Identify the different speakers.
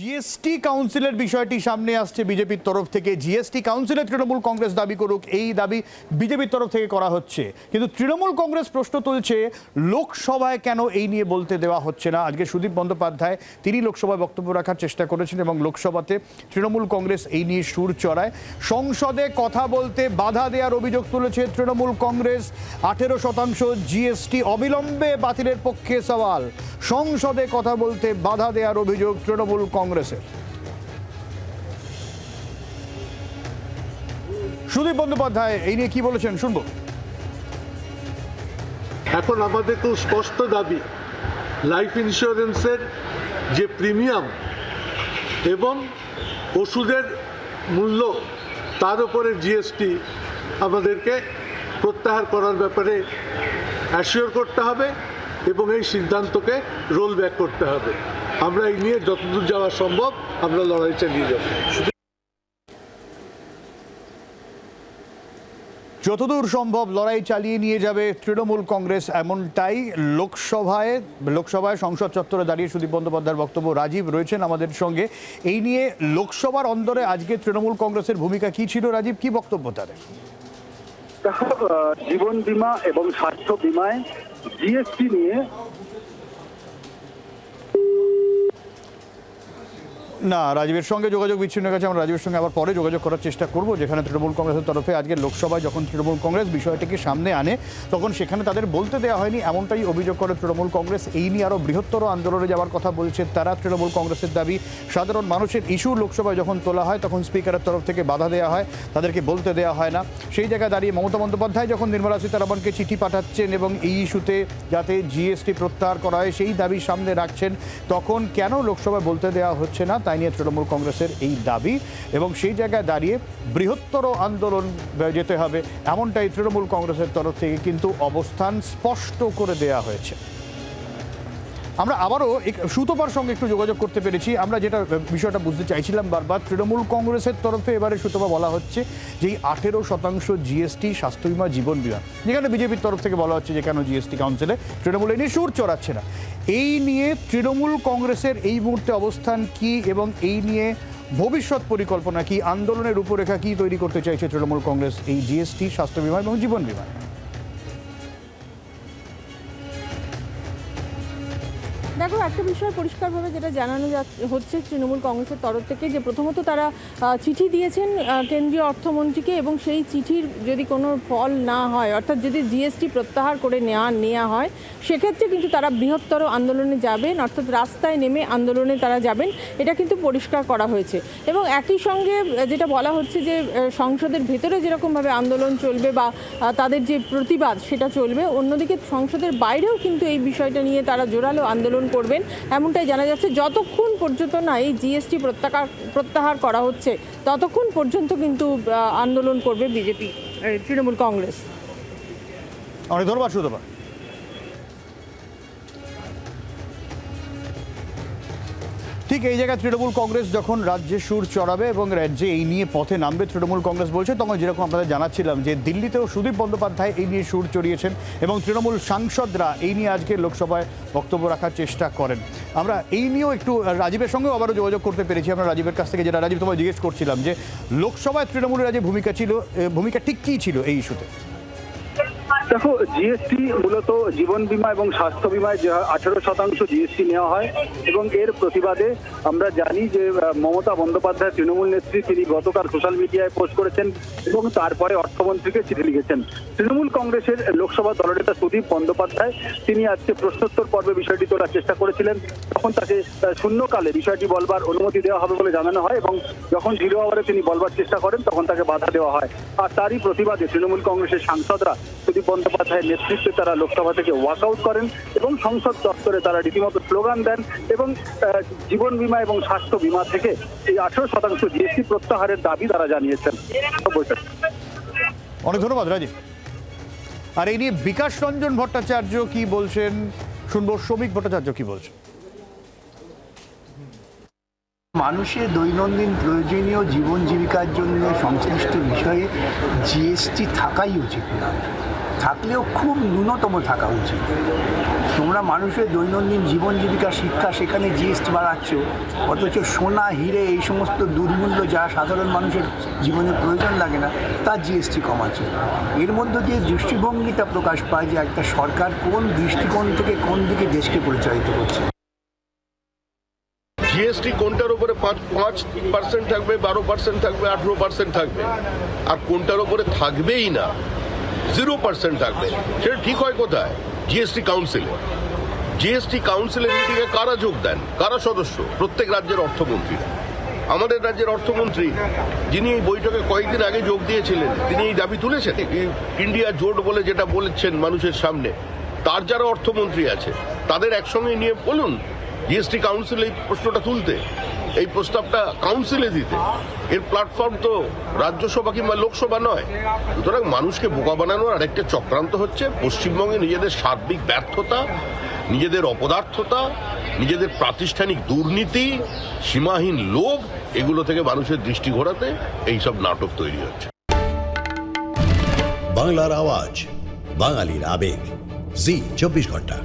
Speaker 1: GST কাউন্সিলের বিষয়টি সামনে আসছে বিজেপির তরফ থেকে। জিএসটি কাউন্সিলে তৃণমূল কংগ্রেস দাবি করুক, এই দাবি বিজেপির তরফ থেকে করা হচ্ছে। কিন্তু তৃণমূল কংগ্রেস প্রশ্ন তুলছে, লোকসভায় কেন এই নিয়ে বলতে দেওয়া হচ্ছে না? আজকে সুদীপ বন্দ্যোপাধ্যায়, তিনি লোকসভায় বক্তব্য রাখার চেষ্টা করেছেন এবং লোকসভাতে তৃণমূল কংগ্রেস এই নিয়ে সুর চড়ায়। সংসদে কথা বলতে বাধা দেওয়ার অভিযোগ তুলেছে তৃণমূল কংগ্রেস। আঠেরো শতাংশ জিএসটি অবিলম্বে বাতিলের পক্ষে সওয়াল। সংসদে কথা বলতে বাধা দেওয়ার অভিযোগ তৃণমূল কংগ্রেসের। সুদীপ বন্দ্যোপাধ্যায়, এই নিয়ে কি বলেছেন? শুনব।
Speaker 2: এখন আমাদের খুব স্পষ্ট দাবি লাইফ ইন্স্যুরেন্সের যে প্রিমিয়াম এবং ওষুধের মূল্য, তার উপরে জিএসটি আমাদেরকে প্রত্যাহার করার ব্যাপারে অ্যাসিওর করতে হবে এবং এই সিদ্ধান্তকে রোল ব্যাক করতে হবে। আমরা এই নিয়ে যতদূর যাওয়া সম্ভব আমরা লড়াই চালিয়ে যাব।
Speaker 1: যতদূর সম্ভব লড়াই চালিয়ে নিয়ে যাবে তৃণমূল কংগ্রেস এমনটাই। লোকসভায় লোকসভায় সংসদ চত্বরে দাঁড়িয়ে সুদীপ বন্দ্যোপাধ্যায়ের বক্তব্য রাজীব রয়েছেন আমাদের সঙ্গে। এই নিয়ে লোকসভার অন্দরে আজকে তৃণমূল কংগ্রেসের ভূমিকা কি ছিল রাজীব? কি বক্তব্য তাদের?
Speaker 3: জীবন বীমা এবং স্বাস্থ্য বীমায় জিএসটি নিয়ে
Speaker 1: না, রাজীবের সঙ্গে যোগাযোগ বিচ্ছিন্ন হয়ে গেছে। আমরা রাজীবের সঙ্গে আবার পরে যোগাযোগ করার চেষ্টা করব, যেখানে তৃণমূল কংগ্রেসের তরফে আজকে লোকসভায় যখন তৃণমূল কংগ্রেস বিষয়টিকে সামনে আনে, তখন সেখানে তাদের বলতে দেওয়া হয়নি, এমনটাই অভিযোগ করে তৃণমূল কংগ্রেস। এই নিয়ে আরও বৃহত্তর আন্দোলনে যাওয়ার কথা বলছে তারা। তৃণমূল কংগ্রেসের দাবি, সাধারণ মানুষের ইস্যু লোকসভায় যখন তোলা হয়, তখন স্পিকারের তরফ থেকে বাধা দেওয়া হয়, তাদেরকে বলতে দেওয়া হয় না। সেই জায়গায় দাঁড়িয়ে মমতা বন্দ্যোপাধ্যায় যখন নির্মলা সীতারামনকে চিঠি পাঠাচ্ছেন এবং এই ইস্যুতে যাতে জিএসটি প্রত্যাহার করা হয়, সেই দাবি সামনে রাখছেন, তখন কেন লোকসভায় বলতে দেওয়া হচ্ছে না? তাই নিয়ে তৃণমূল কংগ্রেসের এই দাবি। এবং সেই জায়গায় দাঁড়িয়ে বৃহত্তর আন্দোলন যেতে হবে, এমনটাই তৃণমূল কংগ্রেসের তরফ থেকে কিন্তু অবস্থান স্পষ্ট করে দেয়া হয়েছে। আমরা আবারও সুতপার সঙ্গে একটু যোগাযোগ করতে পেরেছি। আমরা যেটা বিষয়টা বুঝতে চাইছিলাম বারবার, তৃণমূল কংগ্রেসের তরফে এবারে সুতপা বলা হচ্ছে যে এই আঠেরো শতাংশ জিএসটি স্বাস্থ্য বিমা জীবন বিমা যেখানে বিজেপির তরফ থেকে বলা হচ্ছে যে কেন জিএসটি কাউন্সিলে তৃণমূল এই নিয়ে সুর চড়াচ্ছে না। এই নিয়ে তৃণমূল কংগ্রেসের এই মুহূর্তে অবস্থান কি এবং এই নিয়ে ভবিষ্যৎ পরিকল্পনা কি, আন্দোলনের রূপরেখা কি তৈরি করতে চাইছে তৃণমূল কংগ্রেস এই জিএসটি স্বাস্থ্য বিমা এবং জীবন বিমা?
Speaker 4: একটা বিষয় পরিষ্কারভাবে যেটা জানানো যা, হচ্ছে তৃণমূল কংগ্রেসের তরফ থেকে যে প্রথমত তারা চিঠি দিয়েছেন কেন্দ্রীয় অর্থমন্ত্রীকে এবং সেই চিঠির যদি কোনো ফল না হয়, অর্থাৎ যদি জিএসটি প্রত্যাহার করে নেওয়া নেওয়া হয় সেক্ষেত্রে কিন্তু তারা বৃহত্তর আন্দোলনে যাবেন, অর্থাৎ রাস্তায় নেমে আন্দোলনে তারা যাবেন। এটা কিন্তু পরিষ্কার করা হয়েছে। এবং একই সঙ্গে যেটা বলা হচ্ছে যে সংসদের ভেতরে যেরকমভাবে আন্দোলন চলবে বা তাদের যে প্রতিবাদ সেটা চলবে, অন্যদিকে সংসদের বাইরেও কিন্তু এই বিষয়টা নিয়ে তারা জোরালো আন্দোলন করবেন। এমনটাই জানা যাচ্ছে, যতক্ষণ পর্যন্ত না এই জিএসটি প্রত্যাহার প্রত্যাহার করা হচ্ছে, ততক্ষণ পর্যন্ত কিন্তু আন্দোলন করবে বিজেপি তৃণমূল কংগ্রেস।
Speaker 1: অনেক ধন্যবাদ, সুতপা। ঠিক এই জায়গায় তৃণমূল কংগ্রেস যখন রাজ্যে সুর চড়াবে এবং রাজ্যে এই নিয়ে পথে নামবে, তৃণমূল কংগ্রেস বলছে, তখন যেরকম আপনাদের জানাচ্ছিলাম যে দিল্লিতেও সুদীপ বন্দ্যোপাধ্যায় এই নিয়ে সুর চড়িয়েছেন এবং তৃণমূল সাংসদরা এই নিয়ে আজকে লোকসভায় বক্তব্য রাখার চেষ্টা করেন। আমরা এই নিয়েও একটু রাজীবের সঙ্গেও আবারও যোগাযোগ করতে পেরেছি। আমরা রাজীবের কাছ থেকে যেটা রাজীব তোমায় জিজ্ঞেস করছিলাম যে, লোকসভায় তৃণমূলের রাজ্যে ভূমিকা ছিল ভূমিকা ঠিক কী ছিল এই ইস্যুতে?
Speaker 3: দেখো জিএসটি মূলত জীবন বীমা এবং স্বাস্থ্য বীমায় যে আঠেরো শতাংশ জিএসটি নেওয়া হয় এবং এর প্রতিবাদে আমরা জানি যে মমতা বন্দ্যোপাধ্যায় তৃণমূল নেত্রী, তিনি গতকাল সোশ্যাল মিডিয়ায় পোস্ট করেছেন এবং তারপরে অর্থমন্ত্রীকে চিঠি লিখেছেন। তৃণমূল কংগ্রেসের লোকসভা দলনেতা সুদীপ বন্দ্যোপাধ্যায়, তিনি আজকে প্রশ্নোত্তর পর্বে বিষয়টি তোলার চেষ্টা করেছিলেন। তখন তাকে শূন্যকালে বিষয়টি বলবার অনুমতি দেওয়া হবে বলে জানানো হয় এবং যখন জিরো আওয়ারে তিনি বলবার চেষ্টা করেন, তখন তাকে বাধা দেওয়া হয়। আর তারই প্রতিবাদে তৃণমূল কংগ্রেসের সাংসদরা সুদীপ বন্দ্যোপাধ্যায়ের নেতৃত্বে তারা লোকসভা থেকে ওয়াক আউট করেন এবং সংসদ চত্বরে তারা রীতিমতো স্লোগান দেন এবং জীবন বিমা এবং স্বাস্থ্য বিমা থেকে এই আঠেরো শতাংশ জিএসটি প্রত্যাহারের দাবি তারা জানিয়েছেন।
Speaker 1: অনেক ধন্যবাদ, রাজীব। আর এই নিয়ে বিকাশ রঞ্জন ভট্টাচার্য কি বলছেন? শুনব শ্রমিক ভট্টাচার্য কি বলছেন?
Speaker 5: মানুষের দৈনন্দিন প্রয়োজনীয় জীবন জীবিকার জন্য সংশ্লিষ্ট বিষয়ে জিএসটি থাকাই উচিত না। থাকলেও খুব ন্যূনতম থাকা উচিত। তোমরা মানুষের দৈনন্দিন জীবন জীবিকা, শিক্ষা সেখানে জিএসটি বাড়াচ্ছ, অথচ সোনা, হিরে এই সমস্ত দুর্মূল্য যা সাধারণ মানুষের জীবনে প্রয়োজন লাগে না তার জিএসটি কমাচ্ছে। এর মধ্য দিয়ে দৃষ্টিভঙ্গিটা প্রকাশ পায় যে একটা সরকার কোন দৃষ্টিকোণ থেকে কোন দিকে দেশকে পরিচালিত করছে।
Speaker 6: জিএসটি কোনটার উপরে পাঁচ পার্সেন্ট থাকবে, বারো পার্সেন্ট থাকবে, আঠেরো পার্সেন্ট থাকবে? আর কোনটার উপরে থাকবেই না জিরো পার্সেন্ট থাকবে। সেটা ঠিক হয় কোথায়? জিএসটি কাউন্সিলে জিএসটি কাউন্সিলের মিটিংয়ে কারা যোগ দেন? কারা সদস্য? প্রত্যেক রাজ্যের অর্থমন্ত্রীরা আমাদের রাজ্যের অর্থমন্ত্রী, যিনি এই বৈঠকে কয়েকদিন আগে যোগ দিয়েছিলেন, তিনি এই দাবি তুলেছেন। ইন্ডিয়া জোট বলে যেটা বলেছেন মানুষের সামনে, তার যারা অর্থমন্ত্রী আছে, তাদের একসঙ্গে নিয়ে বলুন জিএসটি কাউন্সিল এই প্রশ্নটা তুলতে, এই প্রস্তাবটা কাউন্সিলে দিতে। এর প্ল্যাটফর্ম তো রাজ্যসভা কিংবা লোকসভা নয়। সুতরাং মানুষকে বোকা বানানোর আরেকটা চক্রান্ত হচ্ছে। পশ্চিমবঙ্গে নিজেদের সার্বিক ব্যর্থতা, নিজেদের অপদার্থতা, নিজেদের প্রাতিষ্ঠানিক দুর্নীতি, সীমাহীন লোভ, এগুলো থেকে মানুষের দৃষ্টি ঘোরাতে এইসব নাটক তৈরি হচ্ছে।
Speaker 7: বাংলার আওয়াজ, বাঙালির আবেগ। জি, চব্বিশ ঘণ্টা।